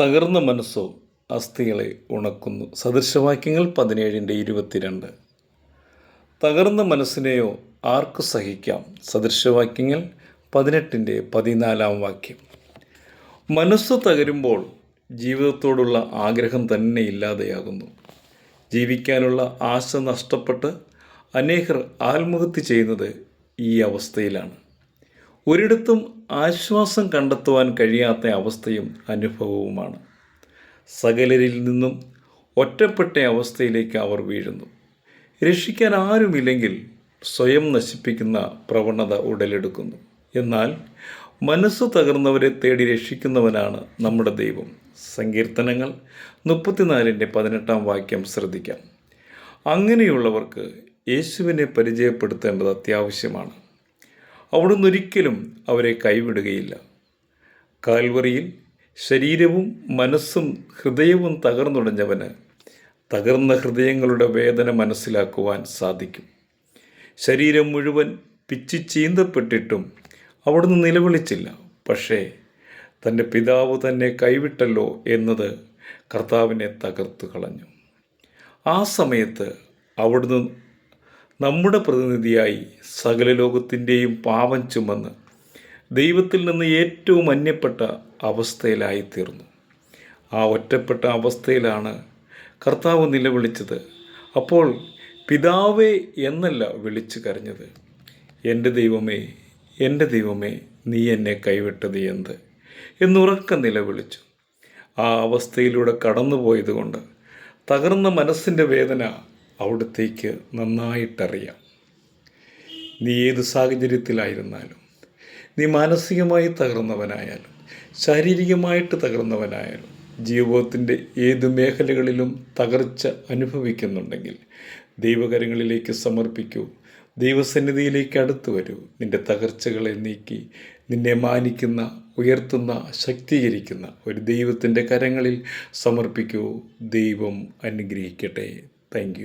തകർന്ന മനസ്സോ അസ്ഥികളെ ഉണക്കുന്നു. സദൃശവാക്യങ്ങൾ പതിനേഴിന്റെ ഇരുപത്തിരണ്ട്. തകർന്ന മനസ്സിനെയോ ആർക്കു സഹിക്കാം? സദൃശവാക്യങ്ങൾ പതിനെട്ടിന്റെ പതിനാലാം വാക്യം. മനസ്സ് തകരുമ്പോൾ ജീവിതത്തോടുള്ള ആഗ്രഹം തന്നെ ഇല്ലാതെയാകുന്നു. ജീവിക്കാനുള്ള ആശ നഷ്ടപ്പെട്ട് അനേകർ ആത്മഹത്യ ചെയ്യുന്നത് ഈ അവസ്ഥയിലാണ്. ഒരിടത്തും ആശ്വാസം കണ്ടെത്തുവാൻ കഴിയാത്ത അവസ്ഥയും അനുഭവവുമാണ്. സകലരിൽ നിന്നും ഒറ്റപ്പെട്ട അവസ്ഥയിലേക്ക് അവർ വീഴുന്നു. രക്ഷിക്കാൻ ആരുമില്ലെങ്കിൽ സ്വയം നശിപ്പിക്കുന്ന പ്രവണത ഉടലെടുക്കുന്നു. എന്നാൽ മനസ്സ് തകർന്നവരെ തേടി രക്ഷിക്കുന്നവനാണ് നമ്മുടെ ദൈവം. സങ്കീർത്തനങ്ങൾ മുപ്പത്തിനാലിന്റെ പതിനെട്ടാം വാക്യം ശ്രദ്ധിക്കാം. അങ്ങനെയുള്ളവർക്ക് യേശുവിനെ പരിചയപ്പെടുത്തേണ്ടത് അത്യാവശ്യമാണ്. അവിടുന്ന് ഒരിക്കലും അവരെ കൈവിടുകയില്ല. കാൽവറിയിൽ ശരീരവും മനസ്സും ഹൃദയവും തകർന്നുടഞ്ഞവന് തകർന്ന ഹൃദയങ്ങളുടെ വേദന മനസ്സിലാക്കുവാൻ സാധിക്കും. ശരീരം മുഴുവൻ പിച്ചി ചീന്തപ്പെട്ടിട്ടും അവിടുന്ന് നിലവിളിച്ചില്ല. പക്ഷേ തന്റെ പിതാവ് തന്നെ കൈവിട്ടല്ലോ എന്നത് കർത്താവിനെ തകർത്തു കളഞ്ഞു. ആ സമയത്ത് അവിടുന്ന് നമ്മുടെ പ്രതിനിധിയായി സകല ലോകത്തിന്റെയും പാവം ചുമന്ന് ദൈവത്തിൽ നിന്ന് ഏറ്റവും അന്യപ്പെട്ട അവസ്ഥയിലായിത്തീർന്നു. ആ ഒറ്റപ്പെട്ട അവസ്ഥയിലാണ് കർത്താവ് നിലവിളിച്ചത്. അപ്പോൾ പിതാവേ എന്നല്ല വിളിച്ചു കരഞ്ഞത്. എന്റെ ദൈവമേ എന്റെ ദൈവമേ നീ എന്നെ കൈവിട്ടത് എന്ത്? എന്നുറക്ക നിലവിളിച്ചു. ആ അവസ്ഥയിലൂടെ കടന്നുപോയതുകൊണ്ട് തകർന്ന മനസ്സിന്റെ വേദന അവിടത്തേക്ക് നന്നായിട്ടറിയാം. നീ ഏത് സാഹചര്യത്തിലായിരുന്നാലും നീ മാനസികമായി തകർന്നവനായാലും ശാരീരികമായിട്ട് തകർന്നവനായാലും ജീവിതത്തിന്റെ ഏത് മേഖലകളിലും തകർച്ച അനുഭവിക്കുന്നുണ്ടെങ്കിൽ ദൈവകരങ്ങളിലേക്ക് സമർപ്പിക്കൂ. ദൈവസന്നിധിയിലേക്ക് അടുത്തു വരൂ. നിന്റെ തകർച്ചകളെ നീക്കി നിന്നെ മാനിക്കുന്ന ഉയർത്തുന്ന ശക്തീകരിക്കുന്ന ഒരു ദൈവത്തിന്റെ കരങ്ങളിൽ സമർപ്പിക്കൂ. ദൈവം അനുഗ്രഹിക്കട്ടെ. താങ്ക്